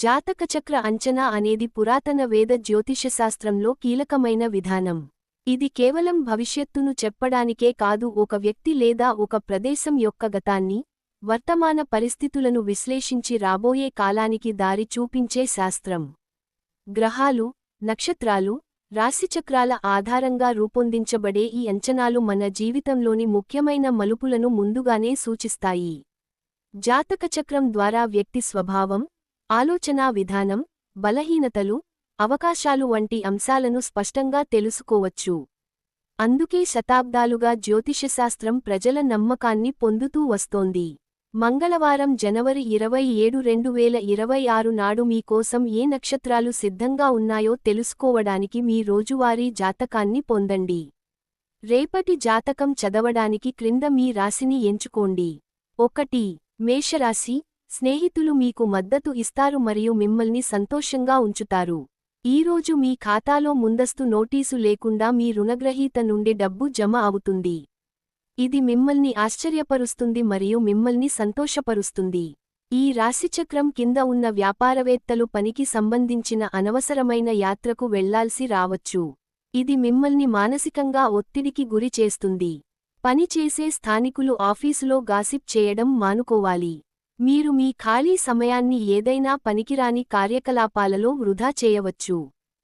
జాతకచక్ర అంచనా అనేది పురాతన వేద జ్యోతిషశాస్త్రంలో కీలకమైన విధానం. ఇది కేవలం భవిష్యత్తును చెప్పడానికే కాదు ఒక వ్యక్తి లేదా ఒక ప్రదేశం యొక్క గతాన్ని వర్తమాన పరిస్థితులను విశ్లేషించి రాబోయే కాలానికి దారి చూపించే శాస్త్రం. గ్రహాలు నక్షత్రాలు రాశిచక్రాల ఆధారంగా రూపొందించబడే ఈ అంచనాలు మన జీవితంలోని ముఖ్యమైన మలుపులను ముందుగానే సూచిస్తాయి. జాతకచక్రం ద్వారా వ్యక్తి స్వభావం ఆలోచనా విధానం బలహీనతలు అవకాశాలు వంటి అంశాలను స్పష్టంగా తెలుసుకోవచ్చు. అందుకే శతాబ్దాలుగా జ్యోతిషశాస్త్రం ప్రజల నమ్మకాన్ని పొందుతూ వస్తోంది. మంగళవారం జనవరి ఇరవై ఏడు రెండు వేల ఇరవై ఆరు నాడు మీకోసం ఏ నక్షత్రాలు సిద్ధంగా ఉన్నాయో తెలుసుకోవడానికి మీ రోజువారీ జాతకాన్ని పొందండి. రేపటి జాతకం చదవడానికి క్రింద మీ రాశిని ఎంచుకోండి. ఒకటి మేషరాశి స్నేహితులు మీకు మద్దతు ఇస్తారు మరియు మిమ్మల్ని సంతోషంగా ఉంచుతారు. ఈరోజు మీ ఖాతాలో ముందస్తు నోటీసు లేకుండా మీ రుణగ్రహీత నుండి డబ్బు జమ అవుతుంది. ఇది మిమ్మల్ని ఆశ్చర్యపరుస్తుంది మరియు మిమ్మల్ని సంతోషపరుస్తుంది. ఈ రాశిచక్రం కింద ఉన్న వ్యాపారవేత్తలు పనికి సంబంధించిన అనవసరమైన యాత్రకు వెళ్ళాల్సి రావచ్చు. ఇది మిమ్మల్ని మానసికంగా ఒత్తిడికి గురి చేస్తుంది. పని చేసే స్థానికులు ఆఫీసులో గాసిప్ చేయడం మానుకోవాలి. మీరు మీ ఖాళీ సమయాన్ని ఏదైనా పనికిరాని కార్యకలాపాలలో వృధా చేయవచ్చు.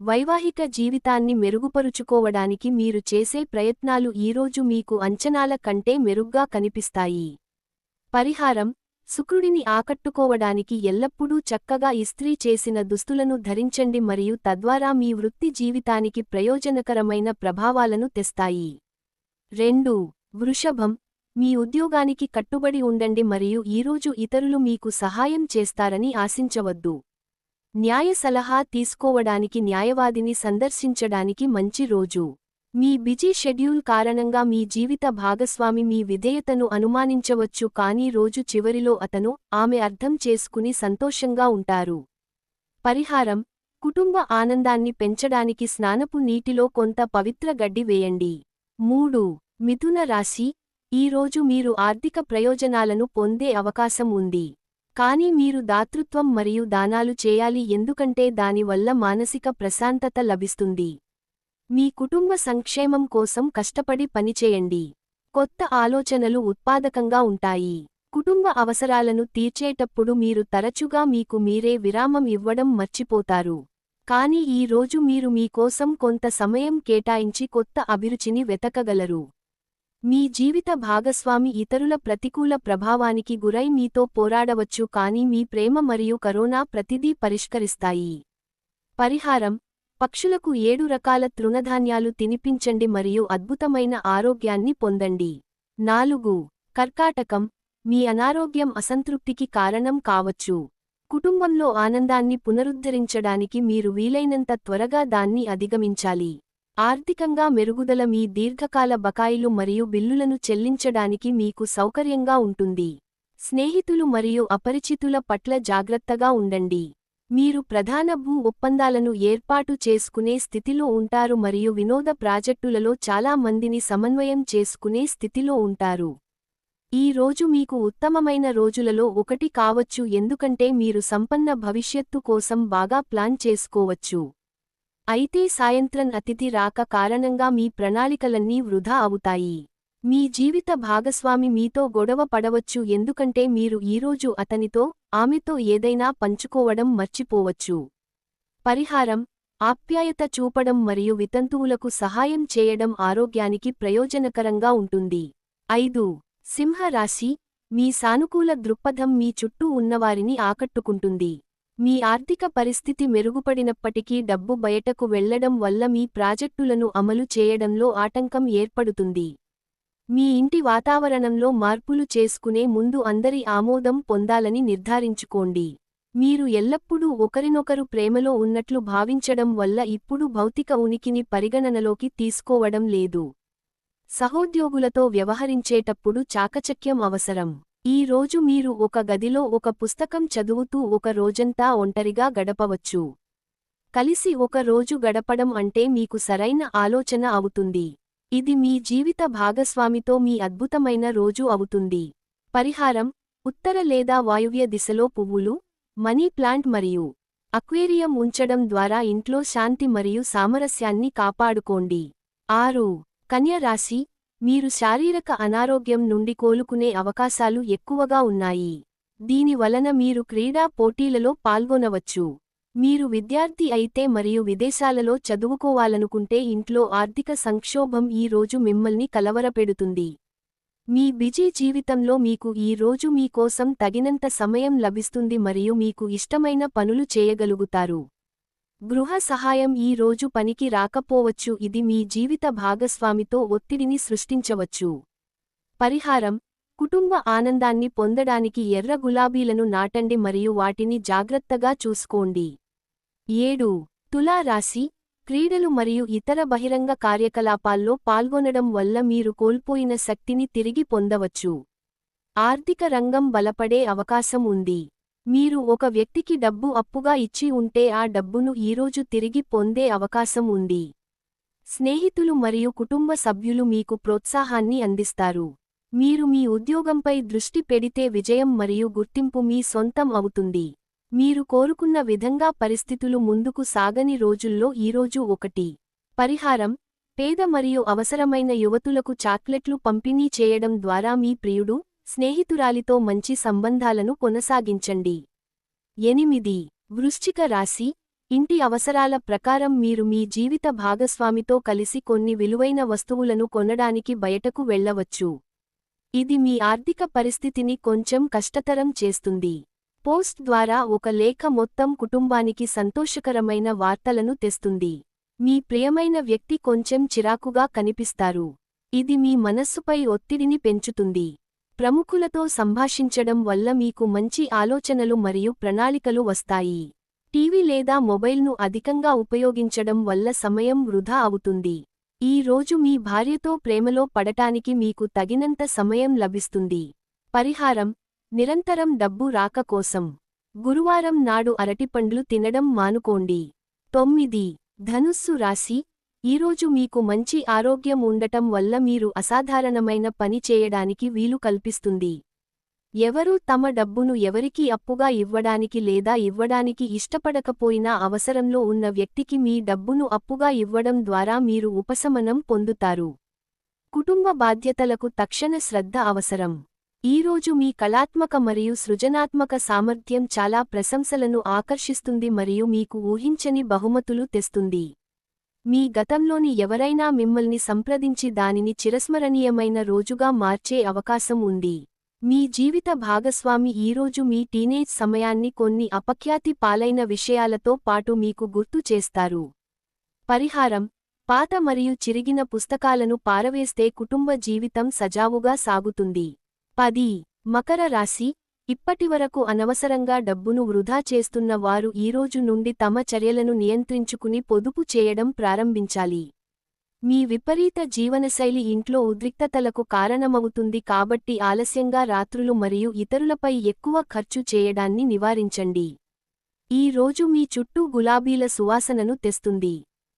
వైవాహిక జీవితాన్ని మెరుగుపరుచుకోవడానికి మీరు చేసే ప్రయత్నాలు ఈరోజు మీకు అంచనాల కంటే మెరుగ్గా కనిపిస్తాయి. పరిహారం శుక్రుడిని ఆకట్టుకోవడానికి ఎల్లప్పుడూ చక్కగా ఇస్త్రీ చేసిన దుస్తులను ధరించండి మరియు తద్వారా మీ వృత్తి జీవితానికి ప్రయోజనకరమైన ప్రభావాలను తెస్తాయి. రెండు వృషభం మీ ఉద్యోగానికి కట్టుబడి ఉండండి మరియు ఈరోజు ఇతరులు మీకు సహాయం చేస్తారని ఆశించవద్దు. న్యాయ సలహా తీసుకోవడానికి న్యాయవాదిని సందర్శించడానికి మంచి రోజు. మీ బిజీ షెడ్యూల్ కారణంగా మీ జీవిత భాగస్వామి మీ విధేయతను అనుమానించవచ్చు కానీ రోజు చివరిలో అతను ఆమె అర్థం చేసుకుని సంతోషంగా ఉంటారు. పరిహారం కుటుంబ ఆనందాన్ని పెంచడానికి స్నానపు నీటిలో కొంత పవిత్ర గడ్డి వేయండి. మూడు మిథున రాశి ఈరోజు మీరు ఆర్థిక ప్రయోజనాలను పొందే అవకాశం ఉంది. కానీ మీరు దాతృత్వం మరియు దానాలు చేయాలి ఎందుకంటే దానివల్ల మానసిక ప్రశాంతత లభిస్తుంది. మీ కుటుంబ సంక్షేమం కోసం కష్టపడి పనిచేయండి. కొత్త ఆలోచనలు ఉత్పాదకంగా ఉంటాయి. కుటుంబ అవసరాలను తీర్చేటప్పుడు మీరు తరచుగా మీకు మీరే విరామం ఇవ్వడం మర్చిపోతారు. కాని ఈ రోజు మీరు మీకోసం కొంత సమయం కేటాయించి కొత్త అభిరుచిని వెతకగలరు. మీ జీవిత భాగస్వామి ఇతరుల ప్రతికూల ప్రభావానికి గురై మీతో పోరాడవచ్చు కానీ మీ ప్రేమ మరియు కరోనా ప్రతిదీ పరిష్కరిస్తాయి. పరిహారం. పక్షులకు ఏడు రకాల తృణధాన్యాలు తినిపించండి మరియు అద్భుతమైన ఆరోగ్యాన్ని పొందండి. నాలుగు. కర్కాటకం. మీ అనారోగ్యం అసంతృప్తికి కారణం కావచ్చు. కుటుంబంలో ఆనందాన్ని పునరుద్ధరించడానికి మీరు వీలైనంత త్వరగా దాన్ని అధిగమించాలి. ఆర్థికంగా మెరుగుదల మీ దీర్ఘకాల బకాయిలు మరియు బిల్లులను చెల్లించడానికి మీకు సౌకర్యంగా ఉంటుంది. స్నేహితులు మరియు అపరిచితుల పట్ల జాగ్రత్తగా ఉండండి. మీరు ప్రధాన భూ ఒప్పందాలను ఏర్పాటు చేసుకునే స్థితిలో ఉంటారు మరియు వినోద ప్రాజెక్టులలో చాలా మందిని సమన్వయం చేసుకునే స్థితిలో ఉంటారు. ఈ రోజు మీకు ఉత్తమమైన రోజులలో ఒకటి కావచ్చు ఎందుకంటే మీరు సంపన్న భవిష్యత్తు కోసం బాగా ప్లాన్ చేసుకోవచ్చు. అయితే సాయంత్రం అతిథి రాక కారణంగా మీ ప్రణాళికలన్నీ వృధా అవుతాయి. మీ జీవిత భాగస్వామి మీతో గొడవ పడవచ్చు ఎందుకంటే మీరు ఈరోజు అతనితో ఆమెతో ఏదైనా పంచుకోవడం మర్చిపోవచ్చు. పరిహారం ఆప్యాయత చూపడం మరియు వితంతువులకు సహాయం చేయడం ఆరోగ్యానికి ప్రయోజనకరంగా ఉంటుంది. ఐదు సింహరాశి మీ సానుకూల దృక్పథం మీ చుట్టూ ఉన్నవారిని ఆకట్టుకుంటుంది. మీ ఆర్థిక పరిస్థితి మెరుగుపడినప్పటికీ డబ్బు బయటకు వెళ్ళడం వల్ల మీ ప్రాజెక్టులను అమలు చేయడంలో ఆటంకం ఏర్పడుతుంది. మీ ఇంటి వాతావరణంలో మార్పులు చేసుకునే ముందు అందరి ఆమోదం పొందాలని నిర్ధారించుకోండి. మీరు ఎల్లప్పుడూ ఒకరినొకరు ప్రేమలో ఉన్నట్లు భావించడం వల్ల ఇప్పుడు భౌతిక ఉనికిని పరిగణనలోకి తీసుకోవడం లేదు. సహోద్యోగులతో వ్యవహరించేటప్పుడు చాకచక్యం అవసరం. ఈ రోజు మీరు ఒక గదిలో ఒక పుస్తకం చదువుతూ ఒక రోజంతా ఒంటరిగా గడపవచ్చు. కలిసి ఒక రోజు గడపడం అంటే మీకు సరైన ఆలోచన అవుతుంది. ఇది మీ జీవిత భాగస్వామితో మీ అద్భుతమైన రోజు అవుతుంది. పరిహారం ఉత్తర లేదా వాయువ్య దిశలో పువ్వులు మనీ ప్లాంట్ మరియు అక్వేరియం ఉంచడం ద్వారా ఇంట్లో శాంతి మరియు సామరస్యాన్ని కాపాడుకోండి. ఆరు కన్యరాశి మీరు శారీరక అనారోగ్యం నుండి కోలుకునే అవకాశాలు ఎక్కువగా ఉన్నాయి. దీని వలన మీరు క్రీడా పోటీలలో పాల్గొనవచ్చు. మీరు విద్యార్థి అయితే మరియు విదేశాలలో చదువుకోవాలనుకుంటే ఇంట్లో ఆర్థిక సంక్షోభం ఈ రోజు మిమ్మల్ని కలవరపెడుతుంది. మీ బిజీ జీవితంలో మీకు ఈ రోజు మీకోసం తగినంత సమయం లభిస్తుంది మరియు మీకు ఇష్టమైన పనులు చేయగలుగుతారు. గృహ సహాయం ఈ రోజు పనికి రాకపోవచ్చు. ఇది మీ జీవిత భాగస్వామితో ఒత్తిడిని సృష్టించవచ్చు. పరిహారం. కుటుంబ ఆనందాన్ని పొందడానికి ఎర్ర గులాబీలను నాటండి మరియు వాటిని జాగ్రత్తగా చూసుకోండి. ఏడు. తులా రాశి క్రీడలు మరియు ఇతర బహిరంగ కార్యకలాపాల్లో పాల్గొనడం వల్ల మీరు కోల్పోయిన శక్తిని తిరిగి పొందవచ్చు. ఆర్థిక రంగం బలపడే అవకాశం ఉంది. మీరు ఒక వ్యక్తికి డబ్బు అప్పుగా ఇచ్చి ఉంటే ఆ డబ్బును ఈరోజు తిరిగి పొందే అవకాశం ఉంది. స్నేహితులు మరియు కుటుంబ సభ్యులు మీకు ప్రోత్సాహాన్ని అందిస్తారు. మీరు మీ ఉద్యోగంపై దృష్టి పెడితే విజయం మరియు గుర్తింపు మీ సొంతం అవుతుంది. మీరు కోరుకున్న విధంగా పరిస్థితులు ముందుకు సాగని రోజుల్లో ఈరోజు ఒకటి. పరిహారం పేద మరియు అవసరమైన యువతులకు చాక్లెట్లు పంపిణీ చేయడం ద్వారా మీ ప్రియుడు స్నేహితురాలితో మంచి సంబంధాలను కొనసాగించండి. ఎనిమిది. వృశ్చిక రాశి. ఇంటి అవసరాల ప్రకారం మీరు మీ జీవిత భాగస్వామితో కలిసి కొన్ని విలువైన వస్తువులను కొనడానికి బయటకు వెళ్ళవచ్చు ఇది మీ ఆర్థిక పరిస్థితిని కొంచెం కష్టతరం చేస్తుంది. పోస్ట్ ద్వారా ఒక లేఖ మొత్తం కుటుంబానికి సంతోషకరమైన వార్తలను తెస్తుంది. మీ ప్రియమైన వ్యక్తి కొంచెం చిరాకుగా కనిపిస్తారు. ఇది మీ మనస్సుపై ఒత్తిడిని పెంచుతుంది. ప్రముఖులతో సంభాషించడం వల్ల మీకు మంచి ఆలోచనలు మరియు ప్రణాళికలు వస్తాయి. టీవీ లేదా మొబైల్ను అధికంగా ఉపయోగించడం వల్ల సమయం వృధా అవుతుంది. ఈ రోజు మీ భార్యతో ప్రేమలో పడటానికి మీకు తగినంత సమయం లభిస్తుంది. పరిహారం నిరంతరం డబ్బు రాక కోసం. గురువారం నాడు అరటిపండ్లు తినడం మానుకోండి. తొమ్మిది ధనుస్సు రాశి ఈరోజు మీకు మంచి ఆరోగ్యం ఉండటం వల్ల మీరు అసాధారణమైన పని చేయడానికి వీలు కల్పిస్తుంది. ఎవరూ తమ డబ్బును ఎవరికీ అప్పుగా ఇవ్వడానికి లేదా ఇవ్వడానికి ఇష్టపడకపోయినా అవసరంలో ఉన్న వ్యక్తికి మీ డబ్బును అప్పుగా ఇవ్వడం ద్వారా మీరు ఉపశమనం పొందుతారు. కుటుంబ బాధ్యతలకు తక్షణ శ్రద్ధ అవసరం. ఈరోజు మీ కళాత్మక మరియు సృజనాత్మక సామర్థ్యం చాలా ప్రశంసలను ఆకర్షిస్తుంది మరియు మీకు ఊహించని బహుమతులు తెస్తుంది. మీ గతంలోని ఎవరైనా మిమ్మల్ని సంప్రదించి దానిని చిరస్మరణీయమైన రోజుగా మార్చే అవకాశం ఉంది. మీ జీవిత భాగస్వామి ఈరోజు మీ టీనేజ్ సమయాన్ని కొన్ని అపఖ్యాతి పాలైన విషయాలతో పాటు మీకు గుర్తు చేస్తారు. పరిహారం పాత మరియు చిరిగిన పుస్తకాలను పారవేస్తే కుటుంబ జీవితం సజావుగా సాగుతుంది. పది మకర రాశి ఇప్పటివరకు అనవసరంగా డబ్బును వృధా చేస్తున్న వారు ఈరోజు నుండి తమ చర్యలను నియంత్రించుకుని పొదుపు చేయడం ప్రారంభించాలి. మీ విపరీత జీవనశైలి ఇంట్లో ఉద్రిక్తతలకు కారణమవుతుంది కాబట్టి ఆలస్యంగా రాత్రులు మరియు ఇతరులపై ఎక్కువ ఖర్చు చేయడాన్ని నివారించండి. ఈ రోజు మీ చుట్టూ గులాబీల సువాసనను తెస్తుంది.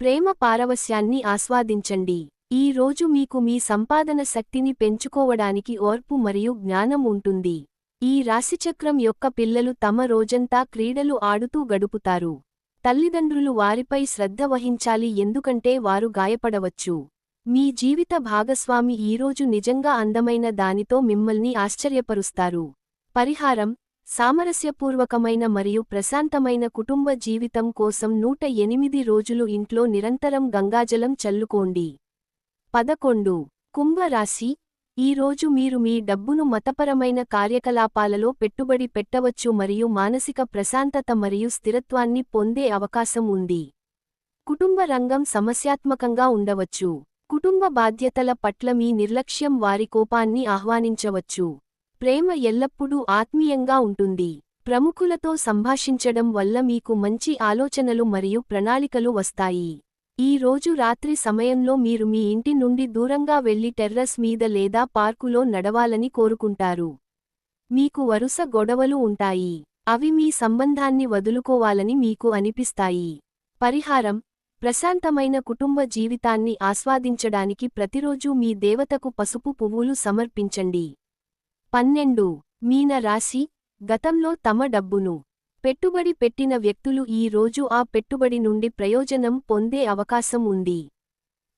ప్రేమ పారవస్యాన్ని ఆస్వాదించండి. ఈ రోజు మీకు మీ సంపాదన శక్తిని పెంచుకోవడానికి ఓర్పు మరియు జ్ఞానం ఉంటుంది. ఈ రాశిచక్రం యొక్క పిల్లలు తమ రోజంతా క్రీడలు ఆడుతూ గడుపుతారు. తల్లిదండ్రులు వారిపై శ్రద్ధ వహించాలి ఎందుకంటే వారు గాయపడవచ్చు. మీ జీవిత భాగస్వామి ఈరోజు నిజంగా అందమైన దానితో మిమ్మల్ని ఆశ్చర్యపరుస్తారు. పరిహారం సామరస్యపూర్వకమైన మరియు ప్రశాంతమైన కుటుంబ జీవితం కోసం నూట ఎనిమిది రోజులు ఇంట్లో నిరంతరం గంగాజలం చల్లుకోండి. పదకొండు. కుంభరాశి ఈరోజు మీరు మీ డబ్బును మతపరమైన కార్యకలాపాలలో పెట్టుబడి పెట్టవచ్చు మరియు మానసిక ప్రశాంతత మరియు స్థిరత్వాన్ని పొందే అవకాశం ఉంది. కుటుంబ రంగం సమస్యాత్మకంగా ఉండవచ్చు. కుటుంబ బాధ్యతల పట్ల మీ నిర్లక్ష్యం వారి కోపాన్ని ఆహ్వానించవచ్చు. ప్రేమ ఎల్లప్పుడూ ఆత్మీయంగా ఉంటుంది. ప్రముఖులతో సంభాషించడం వల్ల మీకు మంచి ఆలోచనలు మరియు ప్రణాళికలు వస్తాయి. ఈ రోజు రాత్రి సమయంలో మీరు మీ ఇంటి నుండి దూరంగా వెళ్ళి టెర్రస్ మీద లేదా పార్కులో నడవాలని కోరుకుంటారు. మీకు వరుస గొడవలు ఉంటాయి. అవి మీ సంబంధాన్ని వదులుకోవాలని మీకు అనిపిస్తాయి. పరిహారం ప్రశాంతమైన కుటుంబ జీవితాన్ని ఆస్వాదించడానికి ప్రతిరోజూ మీ దేవతకు పసుపు పువ్వులు సమర్పించండి. పన్నెండు మీన రాశి గతంలో తమ డబ్బును పెట్టుబడి పెట్టిన వ్యక్తులు ఈ రోజు ఆ పెట్టుబడి నుండి ప్రయోజనం పొందే అవకాశం ఉంది.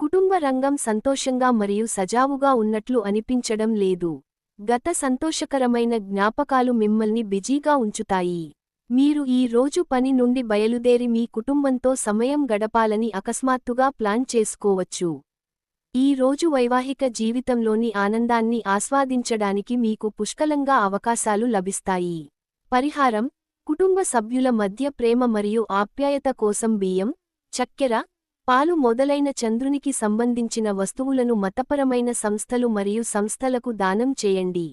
కుటుంబ రంగం సంతోషంగా మరియు సజావుగా ఉన్నట్లు అనిపించడం లేదు. గత సంతోషకరమైన జ్ఞాపకాలు మిమ్మల్ని బిజీగా ఉంచుతాయి. మీరు ఈ రోజు పని నుండి బయలుదేరి మీ కుటుంబంతో సమయం గడపాలని అకస్మాత్తుగా ప్లాన్ చేసుకోవచ్చు. ఈ రోజు వైవాహిక జీవితంలోని ఆనందాన్ని ఆస్వాదించడానికి మీకు పుష్కలంగా అవకాశాలు లభిస్తాయి. పరిహారం కుటుంబ సభ్యుల మధ్య ప్రేమ మరియు ఆప్యాయత కోసం బియ్యం చక్కెర పాలు మొదలైన చంద్రునికి సంబంధించిన వస్తువులను మతపరమైన సంస్థలు మరియు సంస్థలకు దానం చేయండి.